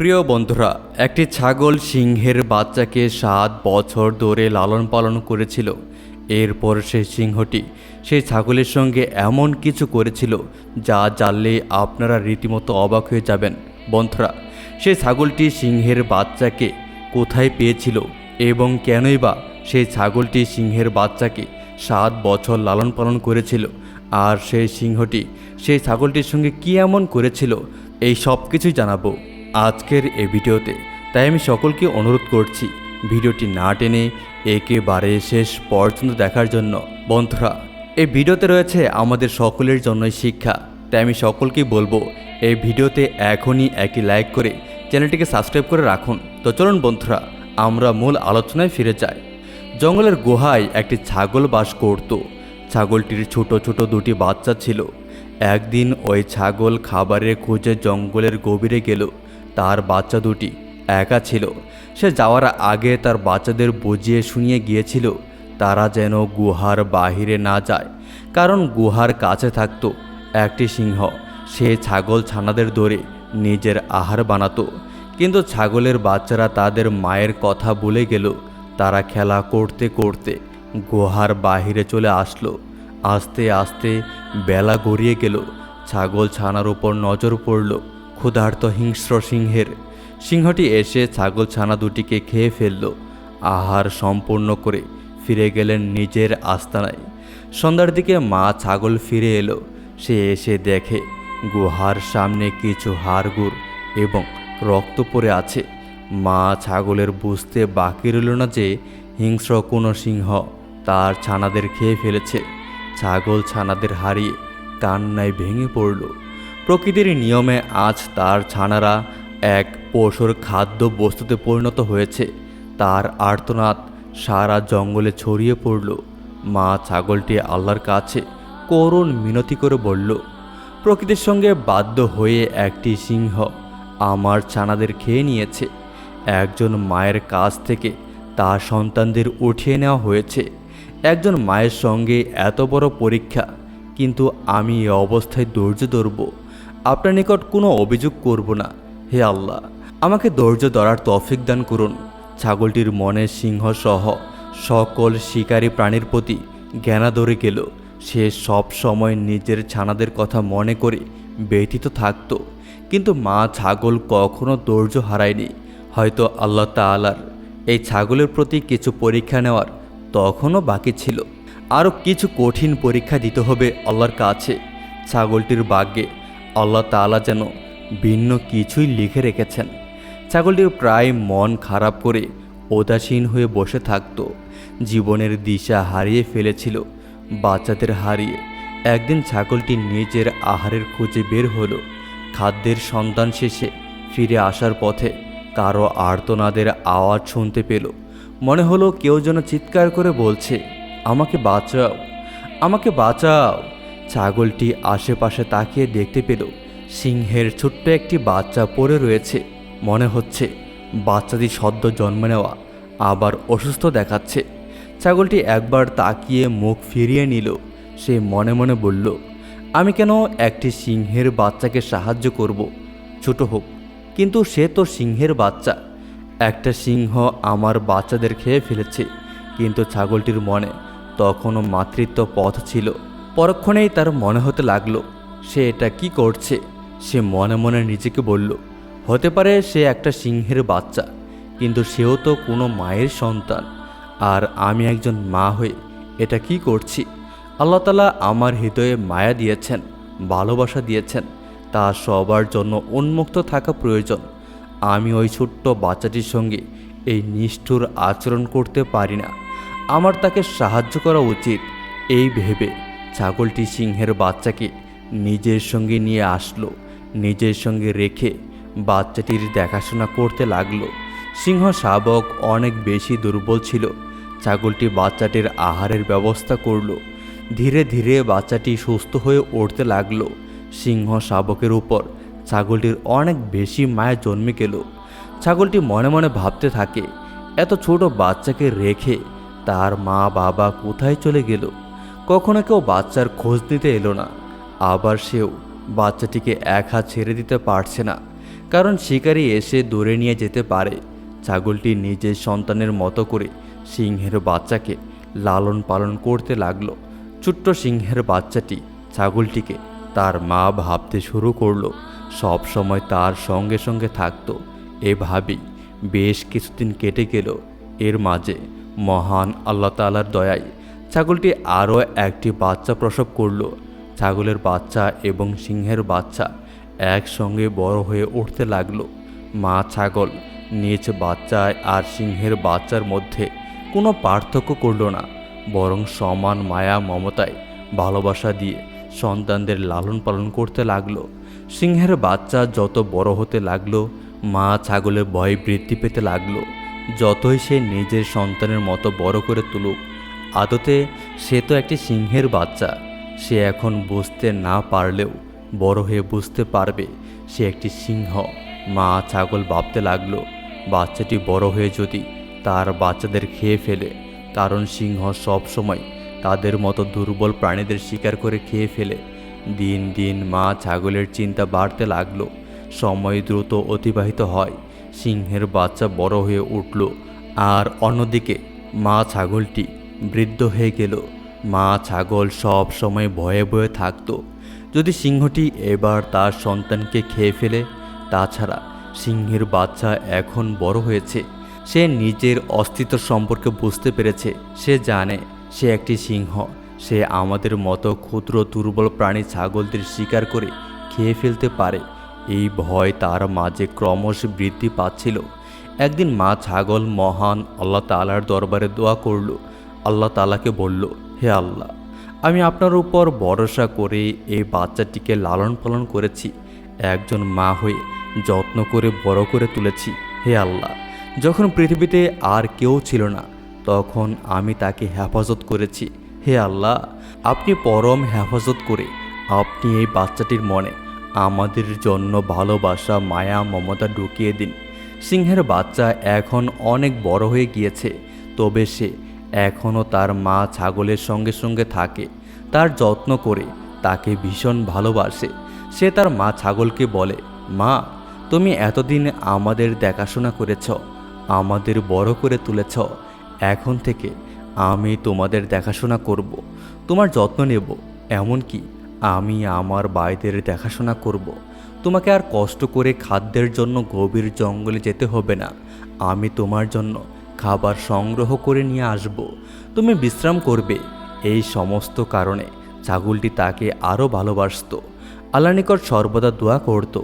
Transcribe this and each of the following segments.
প্রিয় বন্ধুরা, একটি ছাগল সিংহের বাচ্চাকে সাত বছর ধরে লালন পালন করেছিল। এরপর সেই সিংহটি সেই ছাগলের সঙ্গে এমন কিছু করেছিল যা জানলে আপনারা রীতিমতো অবাক হয়ে যাবেন। বন্ধুরা, সেই ছাগলটি সিংহের বাচ্চাকে কোথায় পেয়েছিল এবং কেনই বা সেই ছাগলটি সিংহের বাচ্চাকে সাত বছর লালন পালন করেছিল আর সেই সিংহটি সেই ছাগলটির সঙ্গে কী এমন করেছিল, এই সব কিছুই জানাব। আজকের এই ভিডিওতে, তাই আমি সকলকে অনুরোধ করছি ভিডিওটি না টেনে একেবারে শেষ পর্যন্ত দেখার জন্য। বন্ধুরা এই ভিডিওতে রয়েছে আমাদের সকলের জন্যই শিক্ষা, তাই আমি সকলকেই বলব এই ভিডিওতে এখনই একটি লাইক করে চ্যানেলটিকে সাবস্ক্রাইব করে রাখুন। তো চলুন বন্ধুরা, আমরা মূল আলোচনায় ফিরে যাই। জঙ্গলের গুহায় একটি ছাগল বাস করত। ছাগলটির ছোট ছোট দুটি বাচ্চা ছিল। একদিন ওই ছাগল খাবারের খোঁজে জঙ্গলের গভীরে গেল। তার বাচ্চা দুটি একা ছিল। সে যাওয়ার আগে তার বাচ্চাদের বুঝিয়ে শুনিয়ে গিয়েছিল, তারা যেন গুহার বাহিরে না যায়, কারণ গুহার কাছে থাকতো একটি সিংহ। সে ছাগল ছানাদের দৌড়ে নিজের আহার বানাতো, কিন্তু ছাগলের বাচ্চারা তাদের মায়ের কথা বলে গেল। তারা খেলা করতে করতে গুহার বাহিরে চলে আসলো। আস্তে আস্তে বেলা গড়িয়ে গেল। ছাগল ছানার উপর নজর পড়ল। ক্ষুধার্ত হিংস্র সিংহের। সিংহটি এসে ছাগল ছানা দুটিকে খেয়ে ফেলল, আহার সম্পূর্ণ করে ফিরে গেলেন নিজের আস্তানায়। সন্ধ্যার দিকে মা ছাগল ফিরে এলো, সে এসে দেখে গুহার সামনে কিছু হাড়গুড় এবং রক্ত পড়ে আছে। মা ছাগলের বুঝতে বাকি রইল না যে হিংস্র কোনো সিংহ তার ছানাদের খেয়ে ফেলেছে। ছাগল ছানাদের হারিয়ে কান্নায় ভেঙে পড়ল। প্রকৃতির নিয়মে আজ তার ছানারা এক পশুর খাদ্য বস্তুতে পরিণত হয়েছে। তার আর্তনাদ সারা জঙ্গলে ছড়িয়ে পড়ল। মা ছাগলটি আল্লাহর কাছে করুণ মিনতি করে বলল, প্রকৃতির সঙ্গে বাধ্য হয়ে একটি সিংহ আমার ছানাদের খেয়ে নিয়েছে। একজন মায়ের কাছ থেকে তার সন্তানদের উঠিয়ে নেওয়া হয়েছে। একজন মায়ের সঙ্গে এত বড় পরীক্ষা, কিন্তু আমি এ অবস্থায় ধৈর্য ধরব। আপনার নিকট কোনো অভিযোগ করব না, হে আল্লাহ। আমাকে ধৈর্য ধরার তৌফিক দান করুন। ছাগলটির মনে সিংহসহ সকল শিকারী প্রাণীর প্রতি জ্ঞানাদরে গেল। সে সব সময় নিজের ছানাদের কথা মনে করে ব্যথিত থাকত। কিন্তু মা ছাগল কখনো ধৈর্য হারায়নি। হয়তো আল্লাহ তাআলার এই ছাগলের প্রতি কিছু পরীক্ষা নেওয়ার তখনও বাকি ছিল। আরও কিছু কঠিন পরীক্ষা দিতে হবে আল্লাহর কাছে। ছাগলটির ভাগ্যে আল্লাহ তাআলা যেন ভিন্ন কিছুই লিখে রেখেছেন। ছাগলটির প্রায় মন খারাপ করে উদাসীন হয়ে বসে থাকত। জীবনের দিশা হারিয়ে ফেলেছিল, বাচ্চাদের হারিয়ে। একদিন ছাগলটি নিজের আহারের খোঁজে বের হলো। খাদ্যের সন্ধান শেষে ফিরে আসার পথে কারও আর্তনাদের আওয়াজ শুনতে পেল। মনে হলো কেউ যেন চিৎকার করে বলছে, আমাকে বাঁচাও আমাকে বাঁচাও। ছাগলটি আশেপাশে তাকিয়ে দেখতে পেল, সিংহের ছোট্ট একটি বাচ্চা পড়ে রয়েছে। মনে হচ্ছে বাচ্চাটি সদ্য জন্ম নেওয়া, আবার অসুস্থ দেখাচ্ছে। ছাগলটি একবার তাকিয়ে মুখ ফিরিয়ে নিল। সে মনে মনে বলল, আমি কেন একটি সিংহের বাচ্চাকে সাহায্য করব? ছোট হোক, কিন্তু সে তো সিংহের বাচ্চা। একটা সিংহ আমার বাচ্চাদের খেয়ে ফেলেছে। কিন্তু ছাগলটির মনে তখনও মাতৃত্ব পথ ছিল। পরক্ষণেই তার মনে হতে লাগল, সে এটা কি করছে? সে মনে মনে নিজেকে বলল, হতে পারে সে একটা সিংহের বাচ্চা, কিন্তু সেও তো কোনো মায়ের সন্তান। আর আমি একজন মা হয়ে এটা কি করছি? আল্লাহ তালা আমার হৃদয়ে মায়া দিয়েছেন, ভালোবাসা দিয়েছেন, তা সবার জন্য উন্মুক্ত থাকা প্রয়োজন। আমি ওই ছোট্ট বাচ্চাটির সঙ্গে এই নিষ্ঠুর আচরণ করতে পারি না। আমার তাকে সাহায্য করা উচিত, এই ভেবে। ছাগলটি সিংহের বাচ্চাকে নিজের সঙ্গে নিয়ে আসলো, নিজের সঙ্গে রেখে বাচ্চাটির দেখাশোনা করতে লাগল। সিংহ শাবক অনেক বেশি দুর্বল ছিল। ছাগলটি বাচ্চাটির আহারের ব্যবস্থা করল। ধীরে ধীরে বাচ্চাটি সুস্থ হয়ে উঠতে লাগল। সিংহ শাবকের উপর ছাগলটির অনেক বেশি মায়া জন্মে গেল। ছাগলটি মনে মনে ভাবতে থাকে, এত ছোট বাচ্চাকে রেখে তার মা বাবা কোথায় চলে গেল? কখনো কেউ বাচ্চার খোঁজ নিতে এলো না। আবার সেও বাচ্চাটিকে এক হাত ছেড়ে দিতে পারছে না, কারণ শিকারী এসে দূরে নিয়ে যেতে পারে। ছাগলটি নিজের সন্তানের মতো করে সিংহের বাচ্চাকে লালন পালন করতে লাগল। ছোট্ট সিংহের বাচ্চাটি ছাগলটিকে তার মা ভাবতে শুরু করল। সব সময় তার সঙ্গে সঙ্গে থাকতো। এভাবেই বেশ কিছুদিন কেটে গেল। এর মাঝে মহান আল্লাহ তালার দয়ায় ছাগলটি আরও একটি বাচ্চা প্রসব করল। ছাগলের বাচ্চা এবং সিংহের বাচ্চা একসঙ্গে বড় হয়ে উঠতে লাগল। মা ছাগল নিজ বাচ্চায় আর সিংহের বাচ্চার মধ্যে কোনো পার্থক্য করল না, বরং সমান মায়া, মমতায় ভালোবাসা দিয়ে সন্তানদের লালন পালন করতে লাগল। সিংহের বাচ্চা যত বড় হতে লাগল, মা ছাগলের ভয় বৃদ্ধি পেতে লাগল। যতই সে নিজের সন্তানের মতো বড় করে তুলুক আদতে সে তো একটি সিংহের বাচ্চা। সে এখন বুঝতে না পারলেও বড় হয়ে বুঝতে পারবে সে একটি সিংহ। মা ছাগল ভাবতে লাগল, বাচ্চাটি বড় হয়ে যদি তার বাচ্চাদের খেয়ে ফেলে, কারণ সিংহ সব সময় তাদের মতো দুর্বল প্রাণীদের শিকার করে খেয়ে ফেলে। দিন দিন মা ছাগলের চিন্তা বাড়তে লাগল, সময় দ্রুত অতিবাহিত হয়, সিংহের বাচ্চা বড় হয়ে উঠল। আর অন্যদিকে মা ছাগলটি বৃদ্ধ হয়ে গেল। মা ছাগল সব সময় ভয়ে ভয়ে থাকতো। যদি সিংহটি এবার তার সন্তানকে খেয়ে ফেলে, তাছাড়া সিংহের বাচ্চা এখন বড় হয়েছে। সে নিজের অস্তিত্ব সম্পর্কে বুঝতে পেরেছে। সে জানে সে একটি সিংহ। সে আমাদের মতো ক্ষুদ্র, দুর্বল প্রাণী ছাগলদের শিকার করে খেয়ে ফেলতে পারে। এই ভয় তার মাঝে ক্রমশ বৃদ্ধি পাচ্ছিল। একদিন মা ছাগল মহান আল্লাহ তালার দরবারে দোয়া করল। আল্লাহ তালাকে বলল, হে আল্লাহ, আমি আপনার উপর ভরসা করে এই বাচ্চাটিকে লালন পালন করেছি। একজন মা হয়ে যত্ন করে, বড় করে তুলেছি। হে আল্লাহ, যখন পৃথিবীতে আর কেউ ছিল না, তখন আমি তাকে হেফাজত করেছি। হে আল্লাহ, আপনি পরম হেফাজত করে আপনি এই বাচ্চাটির মনে আমাদের জন্য ভালোবাসা, মায়া, মমতা ঢুকিয়ে দিন। সিংহের বাচ্চা এখন অনেক বড় হয়ে গিয়েছে, তবে সে এখনও তার মা ছাগলের সঙ্গে সঙ্গে থাকে, তার যত্ন করে, তাকে ভীষণ ভালোবাসে। সে তার মা ছাগলকে বলে, মা, তুমি এতদিন আমাদের দেখাশোনা করেছ, আমাদের বড় করে তুলেছ, এখন থেকে আমি তোমাদের দেখাশোনা করব, তোমার যত্ন নেব, এমনকি আমি আমার বাইদের দেখাশোনা করব। তোমাকে আর কষ্ট করে খাদ্যের জন্য গভীর জঙ্গলে যেতে হবে না, আমি তোমার জন্য খাবার সংগ্রহ করে নিয়ে আসব। তুমি বিশ্রাম করবে। এই সমস্ত কারণে ছাগলটি তাকে আরও ভালোবাসত। আল্লাহ নিকট সর্বদা দোয়া করত।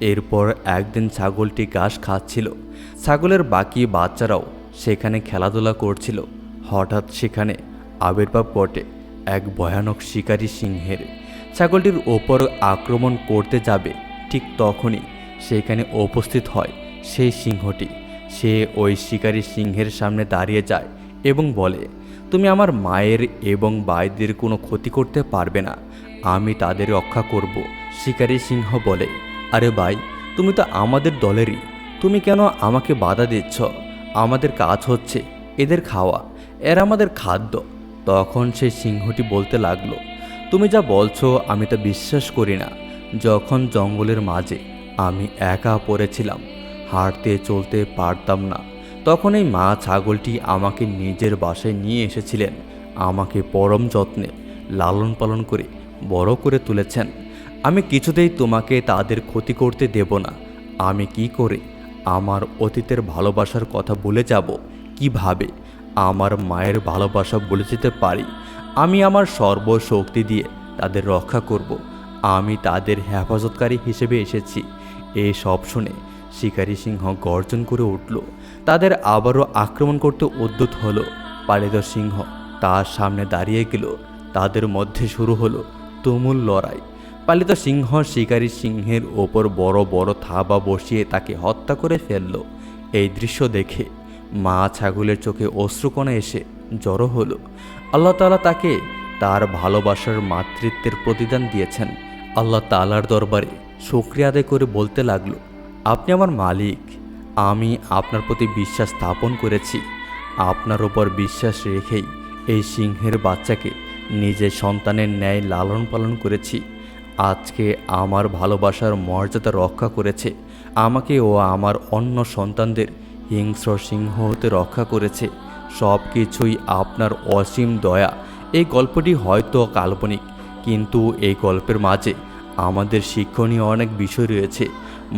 এরপর একদিন ছাগলটি ঘাস খাচ্ছিল। ছাগলের বাকি বাচ্চারাও সেখানে খেলাধুলা করছিল। হঠাৎ সেখানে আবির্ভাব ঘটে এক ভয়ানক শিকারী সিংহের। ছাগলটির ওপর আক্রমণ করতে যাবে, ঠিক তখনই সেখানে উপস্থিত হয় সেই সিংহটি। সে ওই শিকারী সিংহের সামনে দাঁড়িয়ে যায় এবং বলে, তুমি আমার মায়ের এবং বাইদের কোনো ক্ষতি করতে পারবে না। আমি তাদের রক্ষা করব। শিকারী সিংহ বলে, আরে ভাই, তুমি তো আমাদের দলেরই। তুমি কেন আমাকে বাধা দিচ্ছ? আমাদের কাজ হচ্ছে এদের খাওয়া। এরা আমাদের খাদ্য। তখন সেই সিংহটি বলতে লাগল, তুমি যা বলছো আমি তা বিশ্বাস করি না। যখন জঙ্গলের মাঝে আমি একা পড়েছিলাম হাঁটতে চলতে পারতাম না। তখন এই মা ছাগলটি আমাকে নিজের বাসায় নিয়ে এসেছিলেন। আমাকে পরম যত্নে লালন পালন করে বড় করে তুলেছেন। আমি কিছুতেই তোমাকে তাদের ক্ষতি করতে দেব না। আমি কি করে আমার অতীতের ভালোবাসার কথা বলে যাব? কীভাবে আমার মায়ের ভালোবাসা বলে যেতে পারি? আমি আমার সর্বশক্তি দিয়ে তাদের রক্ষা করব। আমি তাদের হেফাজতকারী হিসেবে এসেছি। এই সব শুনে শিকারী সিংহ গর্জন করে উঠল। তাদের আবারও আক্রমণ করতে উদ্যত হলো পালিত সিংহ। তার সামনে দাঁড়িয়ে গেল। তাদের মধ্যে শুরু হলো তুমুল লড়াই। পালিত সিংহ শিকারী সিংহের ওপর বড় বড় থাবা বসিয়ে তাকে হত্যা করে ফেলল। এই দৃশ্য দেখে মা ছাগলের চোখে অশ্রুকণা এসে জড়ো হলো। আল্লাহ তালা তাকে তার ভালোবাসার মাতৃত্বের প্রতিদান দিয়েছেন। আল্লাহ তালার দরবারে শুক্রিয়া আদায় করে বলতে লাগল আপনি আমার মালিক। আমি আপনার প্রতি বিশ্বাস স্থাপন করেছি। আপনার ওপর বিশ্বাস রেখেই এই সিংহের বাচ্চাকে নিজের সন্তানের ন্যায় লালন পালন করেছি। আজকে আমার ভালোবাসার মর্যাদা রক্ষা করেছে। আমাকে ও আমার অন্য সন্তানদের হিংস্র সিংহ হতে রক্ষা করেছে। সব কিছুই আপনার অসীম দয়া। এই গল্পটি হয়তো কাল্পনিক, কিন্তু এই গল্পের মাঝে আমাদের শিক্ষণীয় অনেক বিষয় রয়েছে।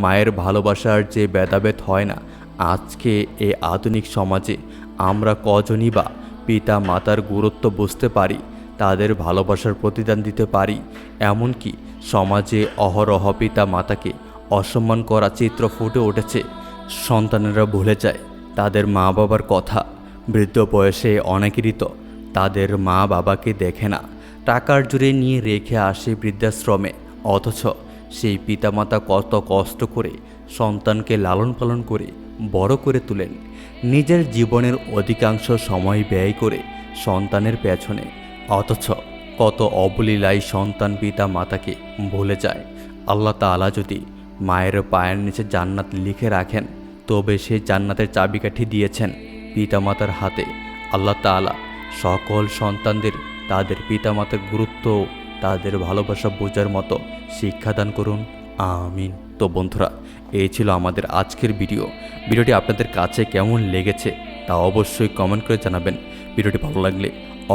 মায়ের ভালোবাসার যে ভেদাভেদ হয় না, আজকে এ আধুনিক সমাজে আমরা কজনই বা পিতা মাতার গুরুত্ব বুঝতে পারি, তাদের ভালোবাসার প্রতিদান দিতে পারি, এমনকি সমাজে অহরহ পিতা মাতাকে অসম্মান করা চিত্র ফুটে উঠেছে। সন্তানেরা ভুলে যায়, তাদের মা বাবার কথা। বৃদ্ধ বয়সে অনেকেরই তো তাদের মা বাবাকে দেখে না, টাকার জুড়ে নিয়ে রেখে আসে বৃদ্ধাশ্রমে, অথচ সেই পিতামাতা কত কষ্ট করে সন্তানকে লালন পালন করে বড় করে তোলেন। নিজের জীবনের অধিকাংশ সময় ব্যয় করে সন্তানের পেছনে। অথচ কত অবলীলায় সন্তান পিতা মাতাকে ভুলে যায়। আল্লাহ তাআলা যদি মায়ের পায়ের নিচে জান্নাত লিখে রাখেন, তবে সেই জান্নাতের চাবিকাঠি দিয়েছেন পিতামাতার হাতে। আল্লাহ তাআলা সকল সন্তানদের, তাদের পিতামাতার গুরুত্ব তাদের ভালোবাসা বোঝার মতো শিক্ষাদান করুন। আমিন। তো বন্ধুরা এই ছিল আমাদের আজকের ভিডিও। ভিডিওটি আপনাদের কাছে কেমন লেগেছে তা অবশ্যই কমেন্ট করে জানাবেন। ভিডিওটি ভালো লাগলে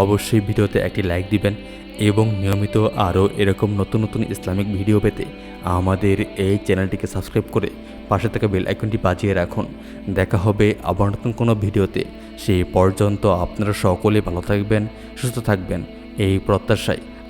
অবশ্যই ভিডিওতে একটি লাইক দিবেন এবং নিয়মিত আরও এরকম নতুন নতুন ইসলামিক ভিডিও পেতে আমাদের এই চ্যানেলটিকে সাবস্ক্রাইব করে পাশে থাকা বেল আইকনটি বাজিয়ে রাখুন। দেখা হবে আবার নতুন কোনো ভিডিওতে। সেই পর্যন্ত আপনারা সকলে ভালো থাকবেন, সুস্থ থাকবেন, এই প্রত্যাশায়।